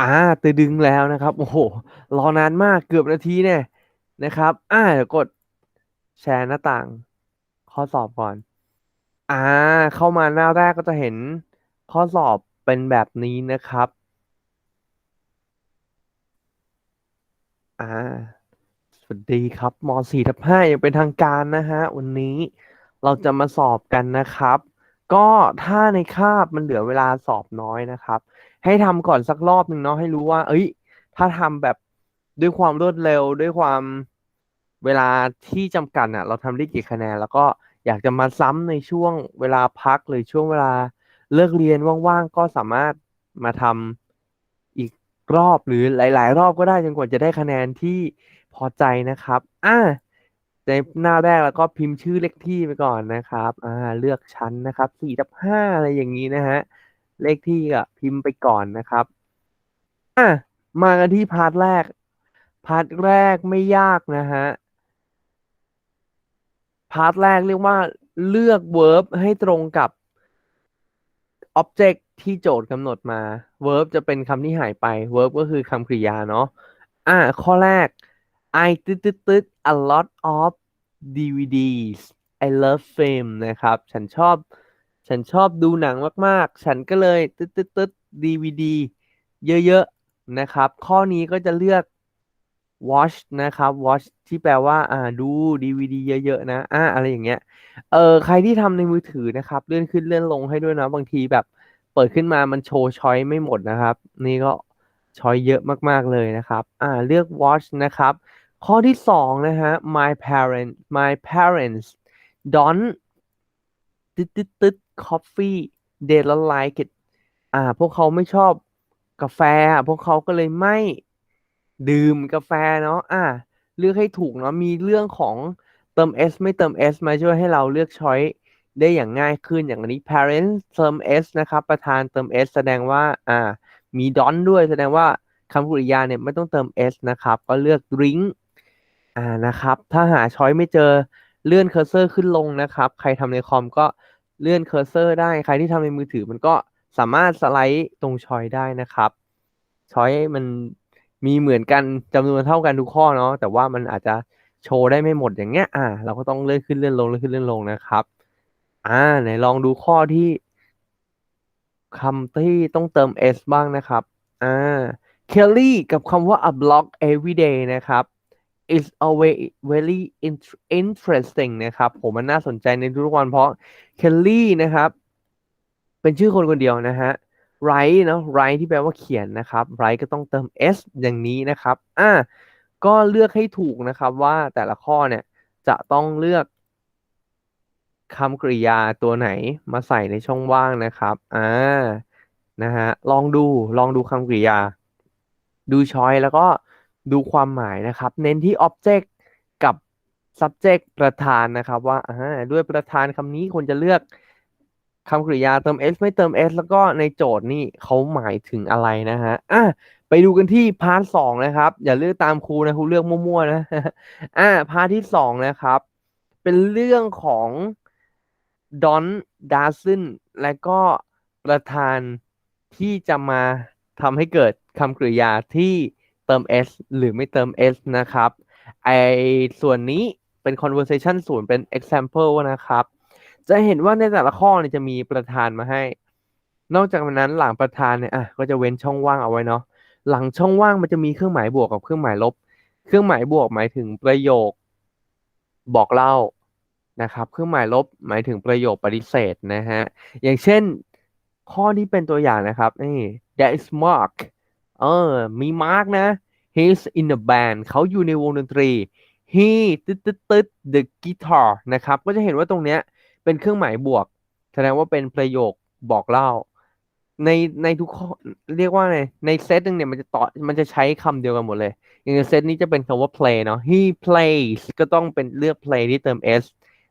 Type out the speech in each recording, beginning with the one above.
อ่าตือดึงแล้วนะครับ โอ้โห รอนานมากเกือบนาทีเนี่ยนะครับ อ่าเดี๋ยวกดแชร์หน้าต่าง ข้อสอบก่อน อ่า เข้ามาหน้าแรกก็จะเห็นข้อสอบเป็นแบบนี้นะครับ อ่า สวัสดีครับม .4 ทับ5อย่างเป็นทางการนะฮะ วันนี้เราจะมาสอบกันนะครับ ก็ถ้าในคาบมันเหลือเวลาสอบน้อยนะครับ ให้ทำก่อนสักรอบหนึ่งเนาะให้รู้ว่า เอ้ย ถ้าทำแบบด้วยความรวดเร็วด้วยความเวลาที่จำกัดอะ เราทำได้กี่คะแนน แล้วก็อยากจะมาซ้ำในช่วงเวลาพักหรือช่วงเวลาเลิกเรียนว่างๆก็สามารถมาทำอีกรอบหรือหลาย ๆ รอบก็ได้จนกว่าจะได้คะแนนที่พอใจนะครับ อ่าในหน้าแรกแล้วก็พิมพ์ชื่อเลขที่ไปก่อนนะครับ อ่า เลือกชั้นนะครับสี่ทับห้าอะไรอย่างนี้นะฮะ เลขที่ก็พิมพ์ไปก่อนนะครับอะมากันที่พาร์ทแรก พาร์ทแรกไม่ยากนะฮะ พาร์ทแรกเรียกว่าเลือก verb ให้ตรงกับ object ที่โจทย์กำหนดมา verb จะเป็นคำที่หายไป verb ก็คือคำกริยาเนาะ อะข้อแรก I ตึ๊ดตึ๊ดตึ๊ด a lot of DVDs I love film นะครับ ฉันชอบ ฉันชอบดูหนังมากๆ ฉันก็เลยตึ๊ดตึ๊ดตึ๊ด DVD เยอะๆ นะครับ ข้อนี้ก็จะเลือก watch นะครับ watch ที่แปลว่า อ่า ดู DVD เยอะๆ นะ อ่า อะไรอย่างเงี้ย เออ ใครที่ทำในมือถือนะครับ เลื่อนขึ้นเลื่อนลงให้ด้วยนะ บางทีแบบ เปิดขึ้นมามันโชว์ช้อยไม่หมดนะครับ นี่ก็ช้อยเยอะมากๆ เลยนะครับ อ่า เลือก watch นะครับ ข้อที่สองนะฮะ my parents my parents don't ตึ๊ดตึ๊ดตึ๊ด coffee they don't like it อ่า พวกเขาไม่ชอบกาแฟ พวกเขาก็เลยไม่ดื่มกาแฟเนาะอ่า เลือกให้ถูกเนาะมีเรื่องของเติม s ไม่เติม s มาช่วยให้เราเลือกช้อยได้อย่างง่ายขึ้นอย่างอันนี้ parents เติม s นะครับ ประธานเติม s แสดงว่าอ่า มี don't ด้วยแสดงว่าคำกริยาเนี่ยไม่ต้องเติม s นะครับ ก็เลือก drink อ่านะครับ ถ้าหาช้อยไม่เจอเลื่อนเคอร์เซอร์ขึ้นลงนะครับ ใครทำในคอมก็ เลื่อนเคอร์เซอร์ได้ ใครที่ทำในมือถือมันก็สามารถสไลด์ตรงชอยได้นะครับชอยมันมีเหมือนกันจำนวนเท่ากันทุกข้อเนาะแต่ว่ามันอาจจะโชว์ได้ไม่หมดอย่างเงี้ย อ่า เราก็ต้องเลื่อนขึ้นเลื่อนลงเลื่อนขึ้นเลื่อนลงนะครับ อ่า ไหนลองดูข้อที่คำที่ต้องเติม s บ้างนะครับ อ่า Kelly กับคำว่า a block every day นะครับ is always very interesting นะครับ ผมมันน่าสนใจในทุกวันเพราะ Kelly นะครับ เป็นชื่อคนคนเดียวนะฮะ write เนาะ write ที่แปลว่าเขียนนะครับ write ก็ต้องเติม s อย่างนี้นะครับอ่าก็เลือกให้ถูกนะครับว่าแต่ละข้อเนี่ยจะต้องเลือกคำกริยาตัวไหนมาใส่ในช่องว่างนะครับอ่านะฮะลองดูลองดูคำกริยา ดูช้อยแล้วก็ ดูความหมายนะครับ เน้นที่ object กับ subject ประธานนะครับ ว่าาด้วยประธานคำนี้ควรจะเลือกคำกริยาเติม s ไม่เติม s แล้วก็ในโจทย์นี่เขาหมายถึงอะไรนะฮะอะไปดูกันที่พาร์ทสองนะครับ อย่าเลือกตามครูนะครูเลือกมั่วๆนะอ่าพาร์ทที่สองนะครับ เป็นเรื่องของดอนดาซึนและก็ประธานที่จะมาทำให้เกิดคำกริยาที่ เติม s หรือไม่เติม s นะครับ ไอส่วนนี้เป็น conversation ศูนย์เป็น example นะครับ จะเห็นว่าในแต่ละข้อเนี่ยจะมีประธานมาให้ นอกจากนั้นหลังประธานเนี่ยอะก็จะเว้นช่องว่างเอาไว้เนาะ หลังช่องว่างมันจะมีเครื่องหมายบวกกับเครื่องหมายลบ เครื่องหมายบวกหมายถึงประโยคบอกเล่านะครับ เครื่องหมายลบหมายถึงประโยคปฏิเสธนะฮะ อย่างเช่นข้อที่เป็นตัวอย่างนะครับนี่ there is Mark เออ มี Mark นะ he's in a band เขาอยู่ในวงดนตรี he ตึ๊ดตึ๊ดตึ๊ด the guitar นะครับ ก็จะเห็นว่าตรงเนี้ยเป็นเครื่องหมายบวก แสดงว่าเป็นประโยคบอกเล่า ในในทุกข้อเรียกว่าไงในเซตหนึ่งเนี่ยมันจะต่อมันจะใช้คำเดียวกันหมดเลย อย่างเซตนี้จะเป็นคำว่า play เนาะ he plays ก็ต้องเป็นเลือก play ที่เติม s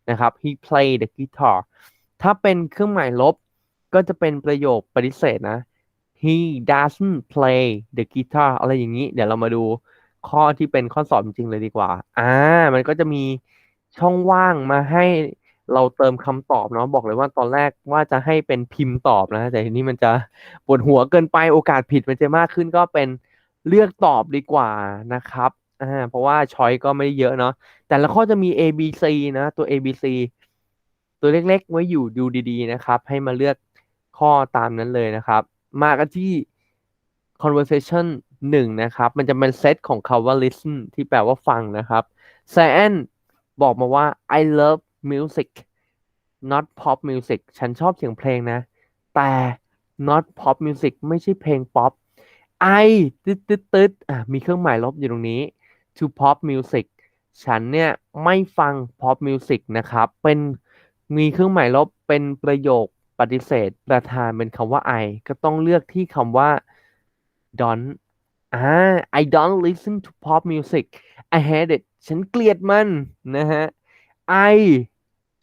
นะครับ he played the guitar ถ้าเป็นเครื่องหมายลบก็จะเป็นประโยคปฏิเสธนะ he doesn't play the guitar อะไรอย่างนี้ เดี๋ยวเรามาดูข้อที่เป็นข้อสอบจริงๆเลยดีกว่า อ่า มันก็จะมีช่องว่างมาให้เราเติมคำตอบเนาะ บอกเลยว่าตอนแรกว่าจะให้เป็นพิมพ์ตอบนะ แต่ทีนี้มันจะปวดหัวเกินไป โอกาสผิดมันจะมากขึ้นก็เป็นเลือกตอบดีกว่านะครับ อ่า เพราะว่าช้อยก็ไม่ได้เยอะเนาะ แต่ละข้อจะมี A B C นะ ตัว A B C ตัวเล็กๆ ไว้อยู่ดูดีๆ นะครับ ให้มาเลือกข้อตามนั้นเลยนะครับ มากันที่ conversation หนึ่งนะครับ มันจะเป็นเซตของคาว่า listen ที่แปลว่าฟังนะครับ s a n บอกมาว่า I love music not pop music ฉันชอบเสียงเพลงนะ แต่ not pop music ไม่ใช่เพลงป๊อป I ตึ๊ดตึ๊ดตึ๊ดอะมีเครื่องหมายลบอยู่ตรงนี้ to pop music ฉันเนี่ยไม่ฟัง pop music นะครับ เป็นมีเครื่องหมายลบเป็นประโยค ปฏิเสธประธานเป็นคำว่า I ก็ต้องเลือกที่คำว่า don't อ่า I don't listen to pop music I hate it ฉันเกลียดมันนะฮะ I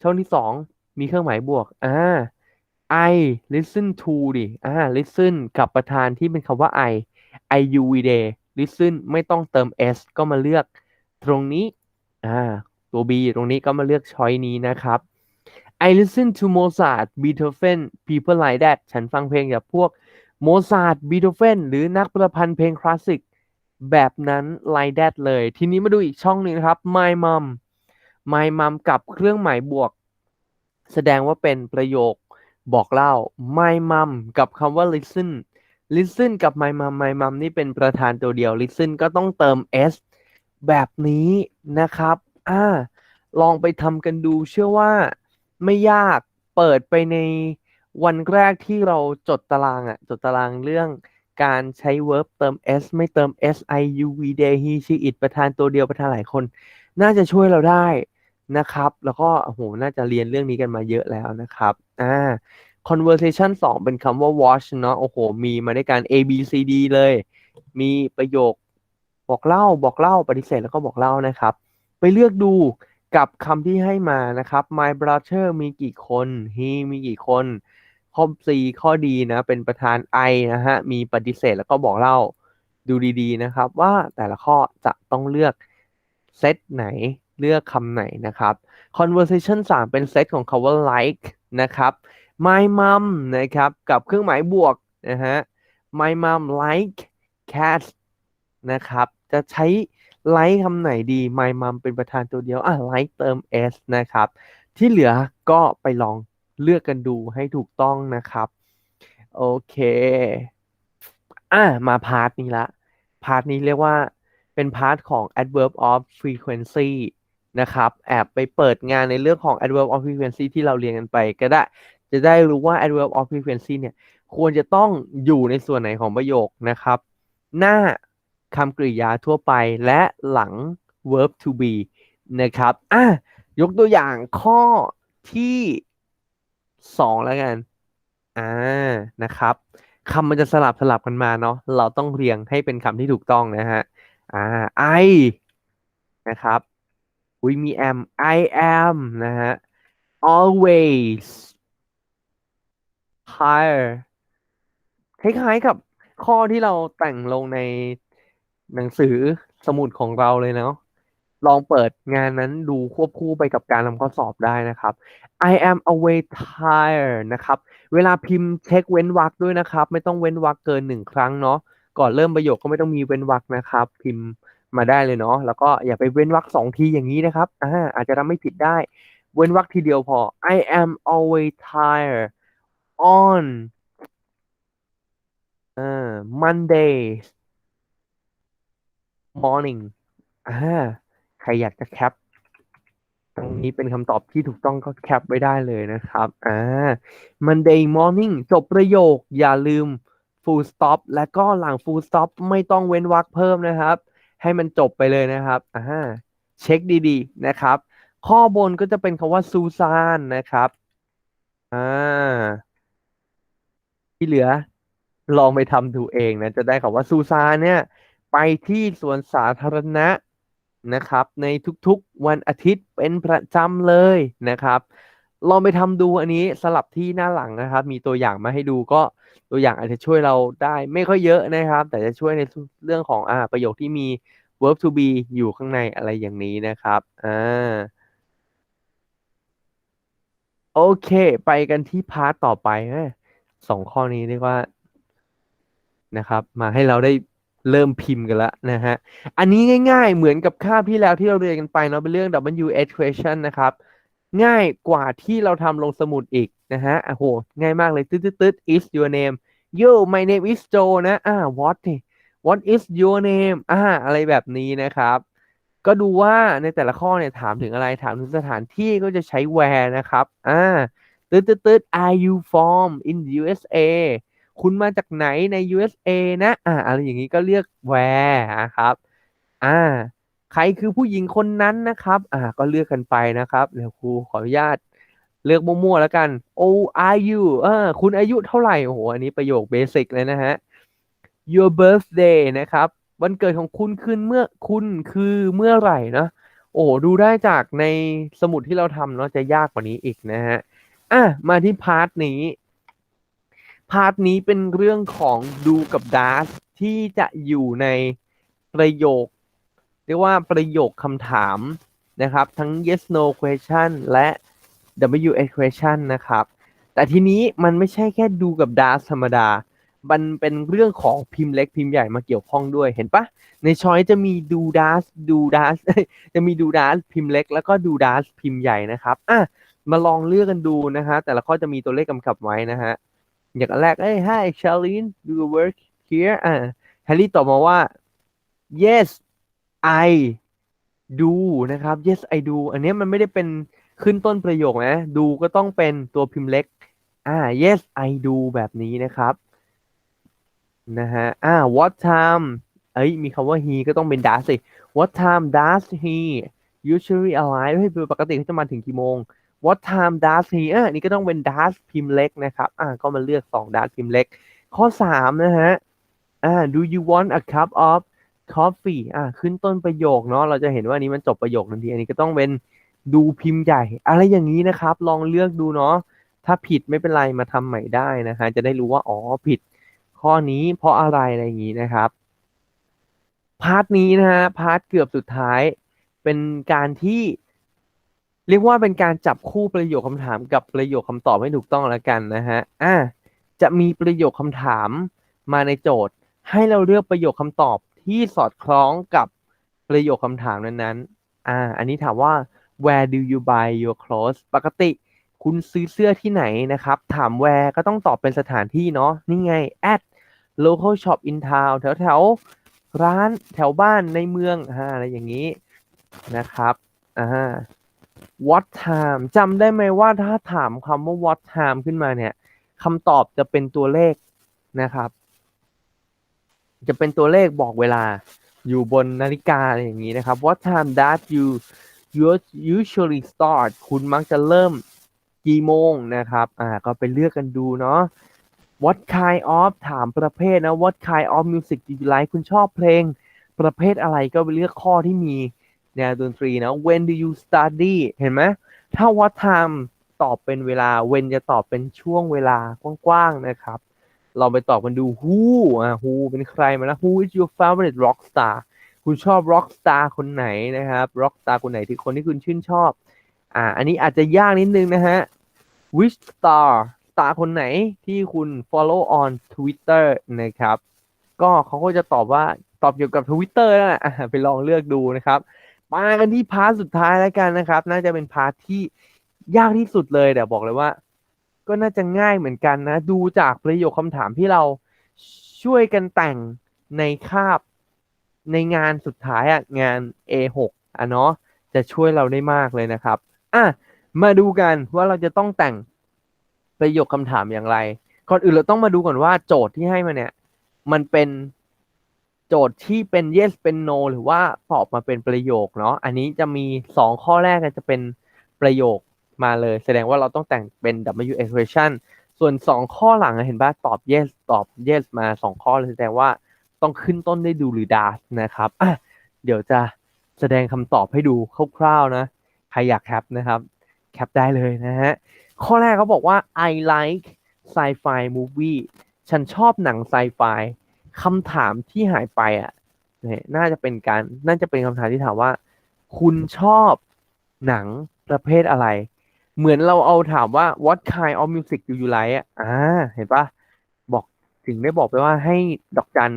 ช่องที่สองมีเครื่องหมายบวก อ่า I listen to ดิอ่า listen กับประธานที่เป็นคำว่า I I U V day listen ไม่ต้องเติม s ก็มาเลือกตรงนี้ อ่า ตัว b ตรงนี้ก็มาเลือกช้อยนี้นะครับ I listen to Mozart Beethoven people like that ฉันฟังเพลงจากพวกโมซาร์ทบีโธเฟนหรือนักประพันธ์เพลงคลาสสิกแบบนั้น like that เลย ทีนี้มาดูอีกช่องหนึ่งครับ my mom my mom กับเครื่องหมายบวก แสดงว่าเป็นประโยคบอกเล่า my mom กับคำว่า listen listen กับ my mom my mom นี่เป็นประธานตัวเดียว listen ก็ต้องเติม s แบบนี้นะครับ อ่า ลองไปทำกันดูเชื่อว่า ไม่ยากเปิดไปในวันแรกที่เราจดตารางอะจดตารางเรื่องการใช้ verb เติม s ไม่เติม s i u v they he she it ประธานตัวเดียวประธานหลายคน น่าจะช่วยเราได้นะครับ แล้วก็โอ้โหน่าจะเรียนเรื่องนี้กันมาเยอะแล้วนะครับอ่า conversation 2 เป็นคำว่า watch เนาะโอ้โห มีมาด้วยกัน A B C D เลย มีประโยคบอกเล่าบอกเล่าปฏิเสธแล้วก็บอกเล่านะครับ ไปเลือกดู กับคำที่ให้มานะครับ my brother มีกี่คน he มีกี่คนข้อ C ข้อดีนะ เป็นประธาน I นะฮะ มีปฏิเสธแล้วก็บอกเล่าดูดีๆนะครับ ว่าแต่ละข้อจะต้องเลือกเซตไหนเลือกคำไหนนะครับ conversation 3 เป็นเซตของคำว่า like นะครับ my mom นะครับ กับเครื่องหมายบวกนะฮะ my mom like cats นะครับ จะใช้ like คำไหนดี my mom เป็นประธานตัวเดียวอะ like เติม s นะครับ ที่เหลือก็ไปลองเลือกกันดูให้ถูกต้องนะครับ โอเค อะมาพาร์ทนี้ละ พาร์ทนี้เรียกว่าเป็นพาร์ทของ adverb of frequency นะครับ แอบไปเปิดงานในเรื่องของ adverb of frequency ที่เราเรียนกันไปก็ได้ จะได้รู้ว่า adverb of frequency เนี่ย ควรจะต้องอยู่ในส่วนไหนของประโยคนะครับ หน้า คำกริยาทั่วไปและหลัง verb to be นะครับอะยกตัวอย่างข้อที่สองแล้วกันอ่านะครับคำมันจะสลับสลับกันมาเนาะเราต้องเรียงให้เป็นคำที่ถูกต้องนะฮะอ่า I นะครับอุ้ยมี am I am นะฮะ always higher คล้ายๆกับข้อที่เราแต่งลงใน หนังสือสมุดของเราเลยเนาะลองเปิดงานนั้นดูควบคู่ไปกับการทำข้อสอบได้นะครับ I am away tired นะครับ เวลาพิมพ์เช็คเว้นวรรคด้วยนะครับ ไม่ต้องเว้นวรรคเกินหนึ่งครั้งเนาะก่อนเริ่มประโยคก็ไม่ต้องมีเว้นวรรคนะครับ พิมพ์มาได้เลยเนาะแล้วก็อย่าไปเว้นวรรคสองทีอย่างนี้นะครับอ่าอาจจะทำไม่ผิดได้ เว้นวรรคทีเดียวพอ I am always tired on อ่อ Monday morning อ่าใครอยากจะแคปตรงนี้เป็นคำตอบที่ถูกต้องก็แคปไว้ได้เลยนะครับอ่า Monday morning จบประโยคอย่าลืม full stop และก็หลัง full stop ไม่ต้องเว้นวรรคเพิ่มนะครับ ให้มันจบไปเลยนะครับอ่าเช็คดีๆนะครับ ข้อบนก็จะเป็นคำว่าซูซานนะครับอ่าที่เหลือลองไปทำดูเองนะ จะได้คำว่าซูซานเนี่ย ไปที่สวนสาธารณะนะครับ ในทุกๆวันอาทิตย์เป็นประจำเลยนะครับ ลองไปทำดูอันนี้สลับที่หน้าหลังนะครับ มีตัวอย่างมาให้ดูก็ตัวอย่างอาจจะช่วยเราได้ไม่ค่อยเยอะนะครับ แต่จะช่วยในเรื่องของอ่าประโยคที่มี verb to be อยู่ข้างในอะไรอย่างนี้นะครับอ่าโอเค ไปกันที่พาร์ทต่อไปสองข้อนี้เรียกว่านะครับ มาให้เราได้ เริ่มพิมพ์กันแล้วนะฮะ อันนี้ง่ายๆ เหมือนกับคาบที่แล้วที่เราเรียนกันไปเนาะเป็นเรื่อง W H question นะครับ ง่ายกว่าที่เราทำลงสมุดอีกนะฮะโอ้โห ง่ายมากเลยตึ๊ดตึ๊ดตึ๊ด is your name yo my name is Joe นะ อ่า what what is your name อ่า อะไรแบบนี้นะครับ ก็ดูว่าในแต่ละข้อเนี่ยถามถึงอะไร ถามถึงสถานที่ก็จะใช้ where นะครับ อ่า ตึ๊ดตึ๊ดตึ๊ด are you from in USA คุณมาจากไหนใน USA นะอ่าอะไรอย่างนี้ก็เรียก where นะครับอ่าใครคือผู้หญิงคนนั้นนะครับ อ่า ก็เลือกกันไปนะครับเดี๋ยวครูขออนุญาตเลือกมั่วๆแล้วกัน Oh are you เออคุณอายุเท่าไหร่โอ้โหอันนี้ประโยคเบสิกเลยนะฮะ Your birthday นะครับ วันเกิดของคุณคือเมื่อคุณคือเมื่อไหร่นะโอ้โหดูได้จากในสมุดที่เราทำเนาะจะยากกว่านี้อีกนะฮะอะมาที่พาร์ทนี้ พาร์ทนี้เป็นเรื่องของดูกับด s ที่จะอยู่ในประโยค เรียกว่าประโยคคำถามนะครับ ทั้ง yes no question และ w h question นะครับ แต่ทีนี้มันไม่ใช่แค่ดูกับด s ธรรมดา มันเป็นเรื่องของพิมพ์เล็กพิมพ์ใหญ่มาเกี่ยวข้องด้วยเห็นปะในช้อยจะมีดูดัสดูดัสจะมีดูดัสพิมพ์เล็ก แล้วก็ดูดัสพิมพ์ใหญ่นะครับอะมาลองเลือกกันดูนะฮะแต่ละข้อจะมีตัวเลขกำกับไว้นะฮะ อย่างแรกเอ้ย hi Charlene do you work here อ่าแฮร์รี่ตอบมาว่า yes I do นะครับ yes I do อันนี้มันไม่ได้เป็นขึ้นต้นประโยคนะ do ก็ต้องเป็นตัวพิมพ์เล็ก อ่า yes I do แบบนี้นะครับนะฮะ อ่า what time เอ้ย มีคำว่า he ก็ต้องเป็น does สิ what time does he usually arrive ปกติเขาจะมาถึงกี่โมง what time does he อ่านี่ก็ต้องเป็น does พิมพ์เล็กนะครับ อ่าก็มาเลือก 2 does พิมพ์เล็ก ข้อ 3 นะฮะ อ่า do you want a cup of coffee อ่าขึ้นต้นประโยคเนาะ เราจะเห็นว่าอันนี้มันจบประโยคทันที อันนี้ก็ต้องเป็นดูพิมพ์ใหญ่ อะไรอย่างนี้นะครับ ลองเลือกดูเนาะ ถ้าผิดไม่เป็นไรมาทำใหม่ได้นะฮะ จะได้รู้ว่า อ๋อ ผิด ข้อนี้เพราะอะไรอะไรอย่างนี้นะครับ พาร์ทนี้นะฮะ พาร์ทเกือบสุดท้าย เป็นการที่ เรียกว่าเป็นการจับคู่ประโยคคำถามกับประโยคคำตอบให้ถูกต้องแล้วกันนะฮะอ่าจะมีประโยคคำถามมาในโจทย์ ให้เราเลือกประโยคคำตอบที่สอดคล้องกับประโยคคำถามนั้นๆอ่าอันนี้ถามว่า where do you buy your clothes ปกติคุณซื้อเสื้อที่ไหนนะครับ ถาม where ก็ต้องตอบเป็นสถานที่เนาะนี่ไง at local shop in town แถวแถวๆร้านแถวบ้านในเมืองอะไรอย่างนี้นะครับอ่า what time จำได้ไหมว่าถ้าถามคำว่า what time ขึ้นมาเนี่ยคำตอบจะเป็นตัวเลขนะครับ จะเป็นตัวเลขบอกเวลาอยู่บนนาฬิกาอะไรอย่างนี้นะครับ what time does you you usually start คุณมักจะเริ่มกี่โมงนะครับ อ่า ก็ไปเลือกกันดูเนาะ what kind of ถามประเภทนะ what kind of music do you like คุณชอบเพลงประเภทอะไรก็ไปเลือกข้อที่มี แนวดนตรีนะ when do you study เห็นไหมถ้า what time ตอบเป็นเวลา when จะตอบเป็นช่วงเวลากว้างๆนะครับ เราไปตอบกันดู who อ่า who เป็นใครมานะ who is your favorite rock star คุณชอบ rock star คนไหนนะครับ rock star คนไหนที่คนที่คุณชื่นชอบ อ่า อันนี้อาจจะยากนิดนึงนะฮะ which star star คนไหนที่คุณ follow on Twitter นะครับ ก็เขาก็จะตอบว่าตอบเกี่ยวกับ Twitter นั่นแหละไปลองเลือกดูนะครับ มากันที่พาร์ทสุดท้ายแล้วกันนะครับ น่าจะเป็นพาร์ทที่ยากที่สุดเลยแต่บอกเลยว่า ก็น่าจะง่ายเหมือนกันนะ ดูจากประโยคคำถามที่เราช่วยกันแต่งในคาบในงานสุดท้ายอะงาน A6 อะเนาะจะช่วยเราได้มากเลยนะครับอะมาดูกันว่าเราจะต้องแต่งประโยคคำถามอย่างไร ก่อนอื่นเราต้องมาดูก่อนว่าโจทย์ที่ให้มาเนี่ย มันเป็น โจทย์ที่เป็น yes เป็น no หรือว่าตอบมาเป็นประโยคเนาะอันนี้จะมีสองข้อแรกจะเป็นประโยคมาเลย แสดงว่าเราต้องแต่งเป็น W expression ส่วนสองข้อหลังเห็นป่ะตอบ yes ตอบ yes มาสองข้อเลยแสดงว่าต้องขึ้นต้นได้วยดูหรือ does นะครับอะเดี๋ยวจะแสดงคำตอบให้ดูคร่าวๆนะใครอยากแคปนะครับแคปได้เลยนะฮะข้อแรกเขาบอกว่า I like sci-fi movie ฉันชอบหนังไซไฟ คำถามที่หายไปอะเนี่ยน่าจะเป็นการน่าจะเป็นคำถามที่ถามว่า คุณชอบหนังประเภทอะไร เหมือนเราเอาถามว่า what kind of music do you like อะอ่าเห็นปะบอกถึงได้บอกไปว่าให้ดอกจัน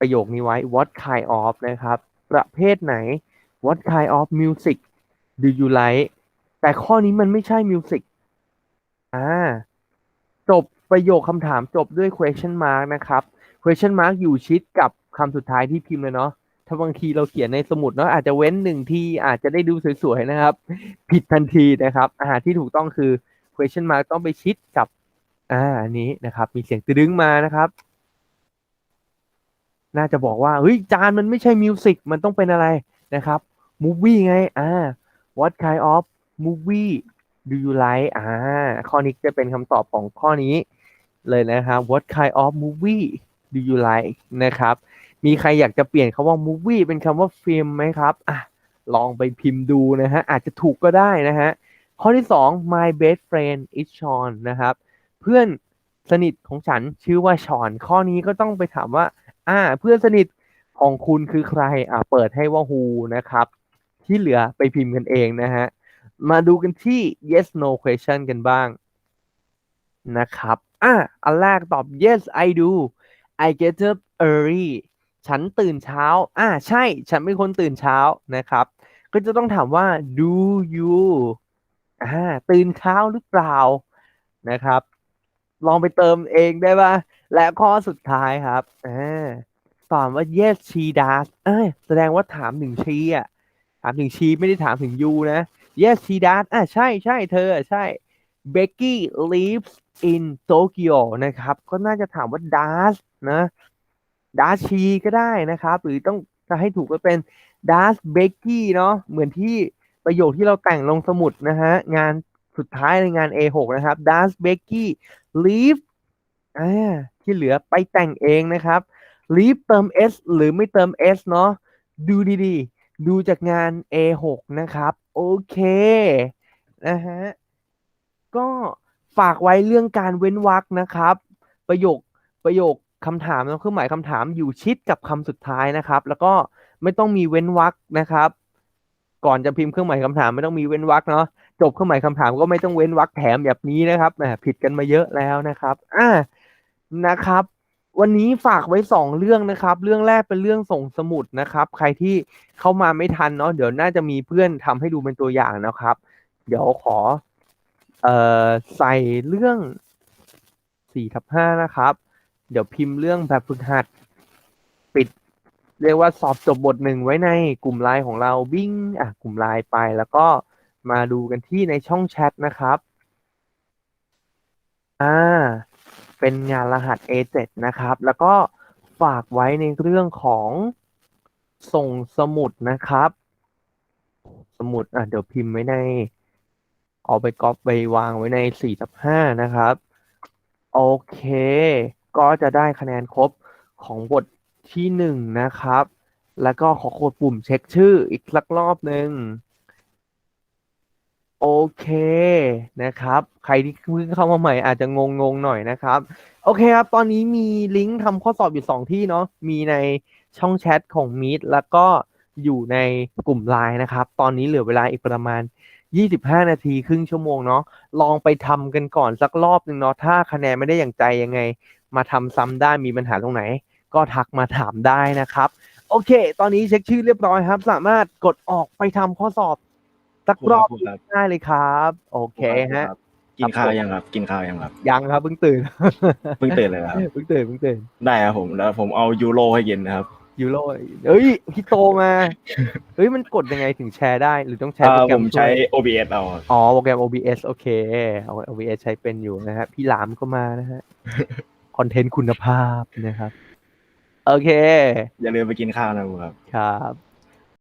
ประโยคนี้ไว้ what kind of นะครับ ประเภทไหน what kind of music do you like แต่ข้อนี้มันไม่ใช่ music อ่าจบประโยคคำถามจบด้วย question mark นะครับ question mark อยู่ชิดกับคำสุดท้ายที่พิมพ์เลยเนาะถ้าบางทีเราเขียนในสมุดเนาะอาจจะเว้นหนึ่งที่อาจจะได้ดูสวยๆนะครับ ผิดทันทีนะครับอาหารที่ถูกต้องคือ question mark ต้องไปชิดกับอ่าอันนี้นะครับ มีเสียงตึ้งมานะครับ น่าจะบอกว่าเฮ้ยจานมันไม่ใช่มิวสิกมันต้องเป็นอะไรนะครับ movie ไงอ่า what kind of movie do you like อ่า ข้อนี้จะเป็นคำตอบของข้อนี้เลยนะครับ what kind of movie do you like นะครับ มีใครอยากจะเปลี่ยนคำว่า movie เป็นคำว่าฟิล์มไหมครับอะลองไปพิมพ์ดูนะฮะอาจจะถูกก็ได้นะฮะข้อที่สอง my best friend is Sean นะครับ เพื่อนสนิทของฉันชื่อว่าชอน ข้อนี้ก็ต้องไปถามว่า อ่า เพื่อนสนิทของคุณคือใคร อ่าเปิดให้ว่า who นะครับ ที่เหลือไปพิมพ์กันเองนะฮะ มาดูกันที่ yes no question กันบ้างนะครับ อะอันแรกตอบ yes I do I get up early ฉันตื่นเช้า อ่าใช่ ฉันเป็นคนตื่นเช้านะครับ ก็จะต้องถามว่า do you อ่าตื่นเช้าหรือเปล่านะครับ ลองไปเติมเองได้ป่ะ และข้อสุดท้ายครับอ่าตอบว่า yes she does เอ้ยแสดงว่าถามถึง she อะ ถามถึง she ไม่ได้ถามถึง you นะ yes she does อ่าใช่ใช่เธอใช่ Becky lives in Tokyo นะครับ ก็น่าจะถามว่า does นะ does she ก็ได้นะครับ หรือต้องจะให้ถูกก็เป็น does Becky เนาะเหมือนที่ประโยคที่เราแต่งลงสมุดนะฮะ งานสุดท้ายในงาน A6 นะครับ does Becky live อ่าที่เหลือไปแต่งเองนะครับ live เติม s หรือไม่เติม s เนาะดูดีๆ ดูจากงาน A6 นะครับ โอเค นะฮะ ก็ ฝากไว้เรื่องการเว้นวรรคนะครับ ประโยคประโยคคำถามแล้วเครื่องหมายคำถามอยู่ชิดกับคำสุดท้ายนะครับ แล้วก็ไม่ต้องมีเว้นวรรคนะครับ ก่อนจะพิมพ์เครื่องหมายคำถามไม่ต้องมีเว้นวรรคเนาะจบเครื่องหมายคำถามก็ไม่ต้องเว้นวรรคแถมแบบนี้นะครับแหมผิดกันมาเยอะแล้วนะครับอ่านะครับ วันนี้ฝากไว้สองเรื่องนะครับ เรื่องแรกเป็นเรื่องส่งสมุดนะครับ ใครที่เข้ามาไม่ทันเนาะเดี๋ยวน่าจะมีเพื่อนทำให้ดูเป็นตัวอย่างนะครับ เดี๋ยวขอ เอ่อใส่เรื่องสี่ทับห้านะครับ เดี๋ยวพิมพ์เรื่องแบบฝึกหัด ปิด เรียกว่าสอบจบบทหนึ่งไว้ในกลุ่มไลน์ของเราบิ้งอะกลุ่มไลน์ไปแล้วก็มาดูกันที่ในช่องแชทนะครับอ่าเป็นงานรหัส A7 นะครับ แล้วก็ฝากไว้ในเรื่องของส่งสมุดนะครับ สมุดอะเดี๋ยวพิมพ์ไว้ใน เอาไปก๊อปไปวางไว้ใน4ทับ5นะครับ โอเค ก็จะได้คะแนนครบของบทที่หนึ่งนะครับ แล้วก็ขอกดปุ่มเช็คชื่ออีกสักรอบหนึ่งโอเคนะครับ ใครที่เพิ่งเข้ามาใหม่อาจจะงงงๆหน่อยนะครับ โอเคครับ ตอนนี้มีลิงก์ทำข้อสอบอยู่สองที่เนาะมีในช่องแชทของ Meet แล้วก็อยู่ในกลุ่มไลน์นะครับ ตอนนี้เหลือเวลาอีกประมาณ 25 นาทีครึ่งชั่วโมงเนาะลองไปทำกันก่อนสักรอบหนึ่งเนาะถ้าคะแนนไม่ได้อย่างใจยังไง มาทำซ้ำได้มีปัญหาตรงไหน ก็ทักมาถามได้นะครับ โอเค ตอนนี้เช็คชื่อเรียบร้อยครับ สามารถกดออกไปทำข้อสอบสักรอบครับได้เลยครับ โอเคฮะครับกินข้าวยังครับ กินข้าวยังครับยังครับเพิ่งตื่นเพิ่งตื่นเลยครับเพิ่งตื่นเพิ่งตื่นได้ครับผมแล้วผมเอายูโรให้กินนะครับ ยูโรเอ้ยพี่โตมาเฮ้ยมันกดยังไงถึงแชร์ได้ หรือต้องใช้โปรอ่าแกรผมมใช้วย OBS เอาครับอ๋อโปรแกรม OBS โอเคเอา OBS ใช้เป็นอยู่นะฮะพี่หลามก็มานะฮะคอนเทนต์คุณภาพนะครับ โอเค อย่าลืมไปกินข้าวนะครับครับ